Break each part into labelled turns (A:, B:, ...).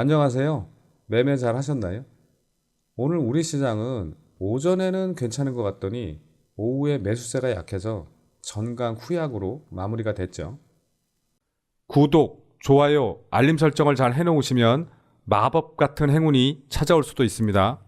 A: 안녕하세요. 매매 잘 하셨나요? 오늘 우리 시장은 오전에는 괜찮은 것 같더니 오후에 매수세가 약해서 전강 후약으로 마무리가 됐죠. 구독, 좋아요, 알림 설정을 잘 해놓으시면 마법 같은 행운이 찾아올 수도 있습니다.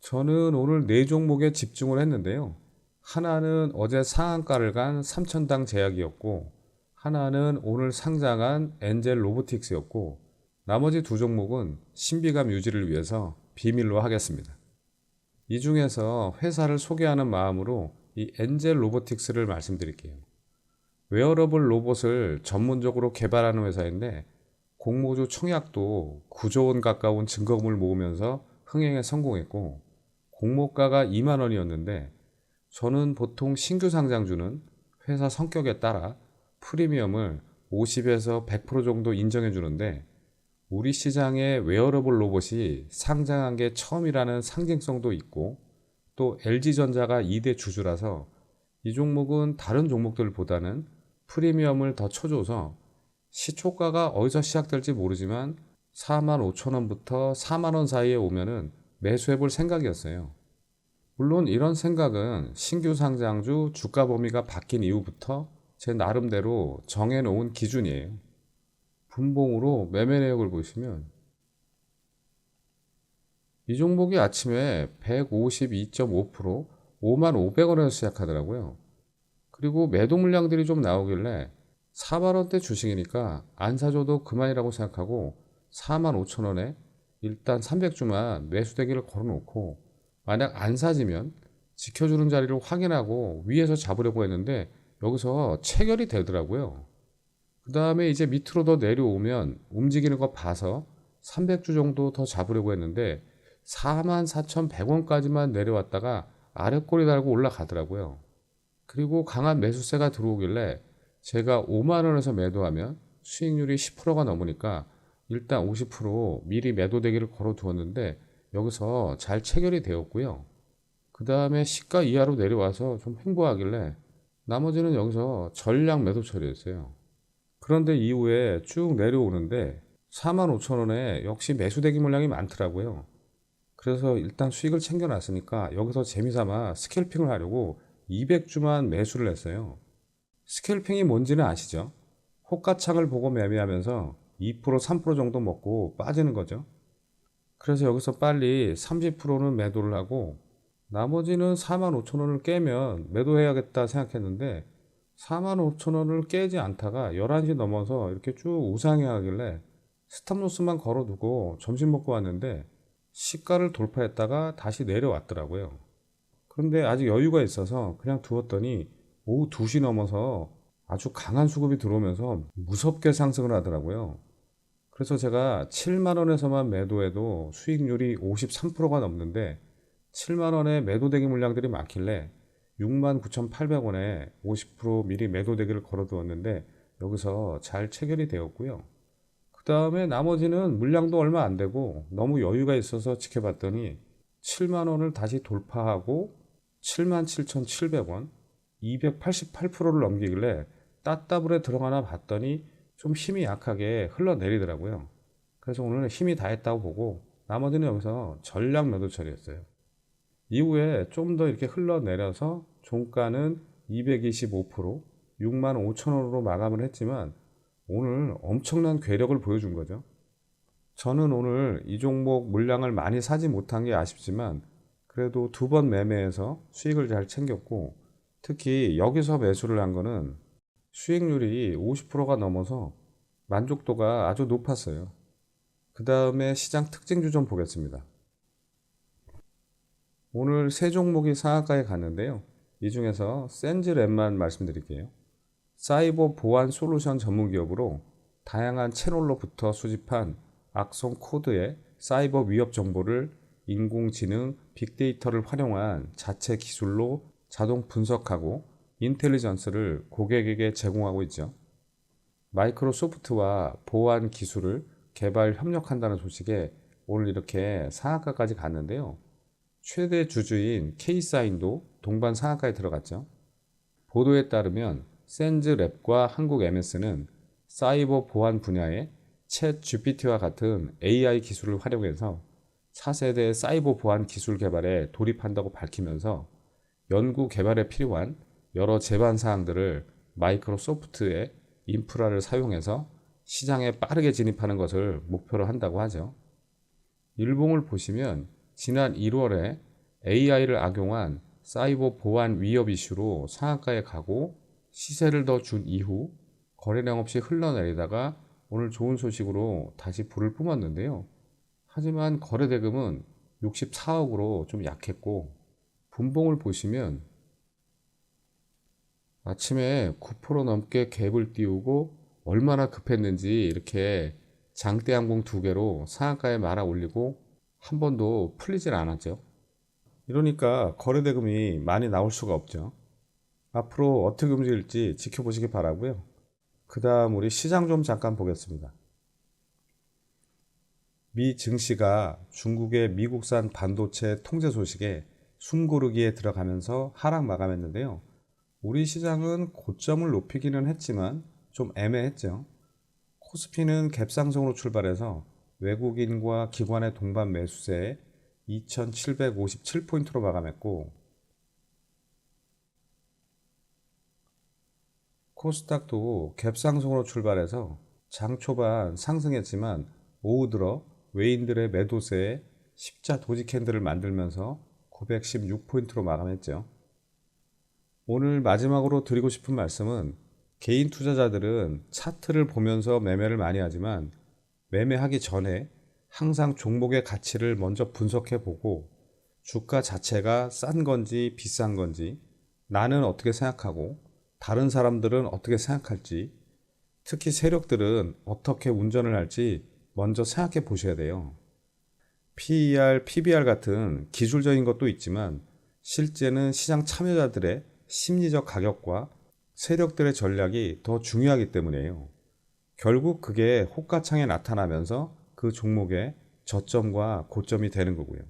A: 저는 오늘 네 종목에 집중을 했는데요. 하나는 어제 상한가를 간 삼천당 제약이었고, 하나는 오늘 상장한 엔젤 로보틱스였고, 나머지 두 종목은 신비감 유지를 위해서 비밀로 하겠습니다. 이 중에서 회사를 소개하는 마음으로 이 엔젤 로보틱스를 말씀드릴게요. 웨어러블 로봇을 전문적으로 개발하는 회사인데 공모주 청약도 9조 원 가까운 증거금을 모으면서 흥행에 성공했고 공모가가 2만 원이었는데 저는 보통 신규 상장주는 회사 성격에 따라 프리미엄을 50에서 100% 정도 인정해 주는데 우리 시장에 웨어러블 로봇이 상장한 게 처음이라는 상징성도 있고 또 LG전자가 2대 주주라서 이 종목은 다른 종목들보다는 프리미엄을 더 쳐줘서 시초가가 어디서 시작될지 모르지만 4만 5천 원부터 4만 원 사이에 오면은 매수해 볼 생각이었어요. 물론 이런 생각은 신규 상장주 주가 범위가 바뀐 이후부터 제 나름대로 정해놓은 기준이에요. 분봉으로 매매 내역을 보시면 이 종목이 아침에 152.5% 5만 500원에서 시작하더라고요. 그리고 매도 물량들이 좀 나오길래 4만 원대 주식이니까 안 사줘도 그만이라고 생각하고 4만 5천 원에 일단 300주만 매수대기를 걸어놓고 만약 안 사지면 지켜주는 자리를 확인하고 위에서 잡으려고 했는데 여기서 체결이 되더라고요. 그 다음에 이제 밑으로 더 내려오면 움직이는 거 봐서 300주 정도 더 잡으려고 했는데 44,100원까지만 내려왔다가 아래 꼬리 달고 올라가더라고요. 그리고 강한 매수세가 들어오길래 제가 5만 원에서 매도하면 수익률이 10%가 넘으니까 일단 50% 미리 매도대기를 걸어 두었는데 여기서 잘 체결이 되었고요. 그 다음에 시가 이하로 내려와서 좀 횡보하길래 나머지는 여기서 전량 매도 처리했어요. 그런데 이후에 쭉 내려오는데 4만 5천 원에 역시 매수대기 물량이 많더라고요. 그래서 일단 수익을 챙겨놨으니까 여기서 재미삼아 스캘핑을 하려고 200주만 매수를 했어요. 스캘핑이 뭔지는 아시죠? 호가창을 보고 매매하면서 2% 3% 정도 먹고 빠지는 거죠. 그래서 여기서 빨리 30%는 매도를 하고 나머지는 4만 5천 원을 깨면 매도해야겠다 생각했는데 4만 5천 원을 깨지 않다가 11시 넘어서 이렇게 쭉 우상향 하길래 스탑로스만 걸어두고 점심 먹고 왔는데 시가를 돌파했다가 다시 내려왔더라고요. 그런데 아직 여유가 있어서 그냥 두었더니 오후 2시 넘어서 아주 강한 수급이 들어오면서 무섭게 상승을 하더라고요. 그래서 제가 7만 원에서만 매도해도 수익률이 53%가 넘는데 7만 원에 매도대기 물량들이 많길래 6만 9,800원에 50% 미리 매도대기를 걸어두었는데 여기서 잘 체결이 되었고요. 그 다음에 나머지는 물량도 얼마 안 되고 너무 여유가 있어서 지켜봤더니 7만 원을 다시 돌파하고 7만 7,700원 288%를 넘기길래 따따블에 들어가나 봤더니 좀 힘이 약하게 흘러내리더라고요. 그래서 오늘 힘이 다 했다고 보고 나머지는 여기서 전량 매도 처리했어요. 이후에 좀 더 이렇게 흘러내려서 종가는 225% 6만 5천 원으로 마감을 했지만 오늘 엄청난 괴력을 보여준 거죠. 저는 오늘 이 종목 물량을 많이 사지 못한 게 아쉽지만 그래도 두 번 매매해서 수익을 잘 챙겼고 특히 여기서 매수를 한 거는 수익률이 50%가 넘어서 만족도가 아주 높았어요. 그 다음에 시장 특징주 좀 보겠습니다. 오늘 세 종목이 상한가에 갔는데요. 이 중에서 센즈랩만 말씀드릴게요. 사이버 보안 솔루션 전문 기업으로 다양한 채널로부터 수집한 악성 코드의 사이버 위협 정보를 인공지능, 빅데이터를 활용한 자체 기술로 자동 분석하고 인텔리전스를 고객에게 제공하고 있죠. 마이크로소프트와 보안 기술을 개발 협력한다는 소식에 오늘 이렇게 상한가까지 갔는데요. 최대 주주인 K사인도 동반 상한가에 들어갔죠. 보도에 따르면 센즈랩과 한국 MS는 사이버 보안 분야에 챗 GPT와 같은 AI 기술을 활용해서 차세대 사이버 보안 기술 개발에 돌입한다고 밝히면서 연구 개발에 필요한 여러 제반 사항들을 마이크로소프트의 인프라를 사용해서 시장에 빠르게 진입하는 것을 목표로 한다고 하죠. 일봉을 보시면 지난 1월에 AI를 악용한 사이버 보안 위협 이슈로 상한가에 가고 시세를 더 준 이후 거래량 없이 흘러내리다가 오늘 좋은 소식으로 다시 불을 뿜었는데요. 하지만 거래 대금은 64억으로 좀 약했고 분봉을 보시면 아침에 9% 넘게 갭을 띄우고 얼마나 급했는지 이렇게 장대 항공 두 개로 상한가에 말아 올리고 한 번도 풀리질 않았죠. 이러니까 거래 대금이 많이 나올 수가 없죠. 앞으로 어떻게 움직일지 지켜보시기 바라고요. 그 다음 우리 시장 좀 잠깐 보겠습니다. 미 증시가 중국의 미국산 반도체 통제 소식에 숨고르기에 들어가면서 하락 마감했는데요. 우리 시장은 고점을 높이기는 했지만 좀 애매했죠. 코스피는 갭상승으로 출발해서 외국인과 기관의 동반 매수세에 2757포인트로 마감했고 코스닥도 갭상승으로 출발해서 장 초반 상승했지만 오후 들어 외인들의 매도세에 십자 도지 캔들을 만들면서 916포인트로 마감했죠. 오늘 마지막으로 드리고 싶은 말씀은 개인 투자자들은 차트를 보면서 매매를 많이 하지만 매매하기 전에 항상 종목의 가치를 먼저 분석해 보고 주가 자체가 싼 건지 비싼 건지 나는 어떻게 생각하고 다른 사람들은 어떻게 생각할지 특히 세력들은 어떻게 운전을 할지 먼저 생각해 보셔야 돼요. PER, PBR 같은 기술적인 것도 있지만 실제는 시장 참여자들의 심리적 가격과 세력들의 전략이 더 중요하기 때문이에요. 결국 그게 호가창에 나타나면서 그 종목의 저점과 고점이 되는 거고요.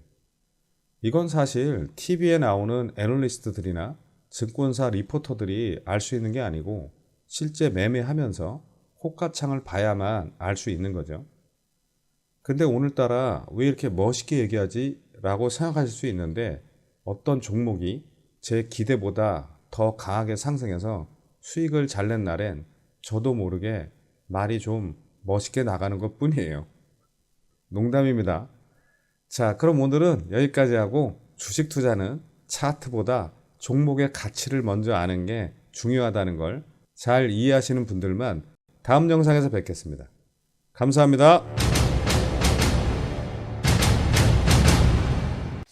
A: 이건 사실 TV에 나오는 애널리스트들이나 증권사 리포터들이 알 수 있는 게 아니고 실제 매매하면서 호가창을 봐야만 알 수 있는 거죠. 근데 오늘따라 왜 이렇게 멋있게 얘기하지? 라고 생각하실 수 있는데 어떤 종목이 제 기대보다 더 강하게 상승해서 수익을 잘 낸 날엔 저도 모르게 말이 좀 멋있게 나가는 것 뿐이에요. 농담입니다. 자, 그럼 오늘은 여기까지 하고 주식 투자는 차트보다 종목의 가치를 먼저 아는 게 중요하다는 걸 잘 이해하시는 분들만 다음 영상에서 뵙겠습니다. 감사합니다.